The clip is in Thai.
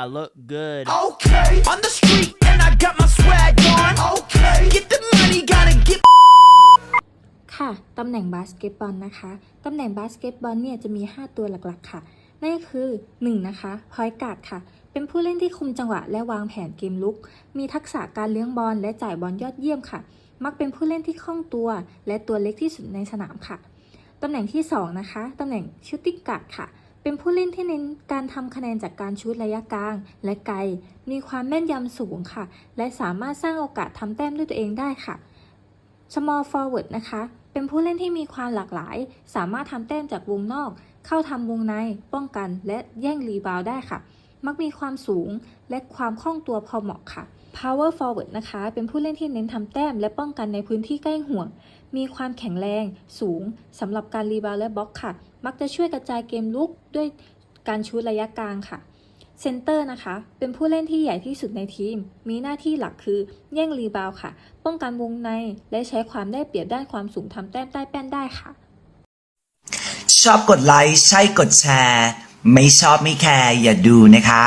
I look good. Okay, on the street and I got my swag on. Okay, get the money, gotta get ค่ะ ตำแหน่งบาสเกตบอลนะคะ ตำแหน่งบาสเกตบอลเนี่ยจะมี 5 ตัวหลักๆ ค่ะ นั่นก็คือ 1 นะคะ พอยการ์ดค่ะ เป็นผู้เล่นที่คุมจังหวะและวางแผนเกมลุก มีทักษะการเลี้ยงบอลและจ่ายบอลยอดเยี่ยมค่ะ มักเป็นผู้เล่นที่คล่องตัว และตัวเล็กที่สุดในสนามค่ะ ตำแหน่งที่ 2 นะคะ ตำแหน่งชูตติ้งการ์ดค่ะ เป็นผู้เล่นที่เน้นการทำคะแนนจากการชูตระยะกลาง และไกล มีความแม่นยำสูงค่ะ และสามารถสร้างโอกาสทำแต้มด้วยตัวเองได้ค่ะ small forward นะคะ เป็นผู้เล่นที่มีความหลากหลาย สามารถทำแต้มจากวงนอก เข้าทำวงใน ป้องกัน และแย่งรีบาวด์ได้ค่ะ มักมีความสูงและความคล่องตัวพอเหมาะค่ะ power forward นะคะ เป็นผู้เล่นที่เน้นทำแต้มและป้องกันในพื้นที่ใกล้ห่วง มีความแข็งแรงสูงสำหรับการรีบาวและบล็อกค่ะ มักจะช่วยกระจายเกมลุกด้วยการชูระยะกลางค่ะเซนเตอร์นะคะ เป็นผู้เล่นที่ใหญ่ที่สุดในทีม มีหน้าที่หลักคือ แย่งรีบาวค่ะ ป้องกันวงใน และใช้ความได้เปรียบด้านความสูงทำแต้มใต้แป้นได้ค่ะ ชอบกดไลค์ ใช่กดแชร์ ไม่ชอบไม่แคร์อย่าดูนะคะ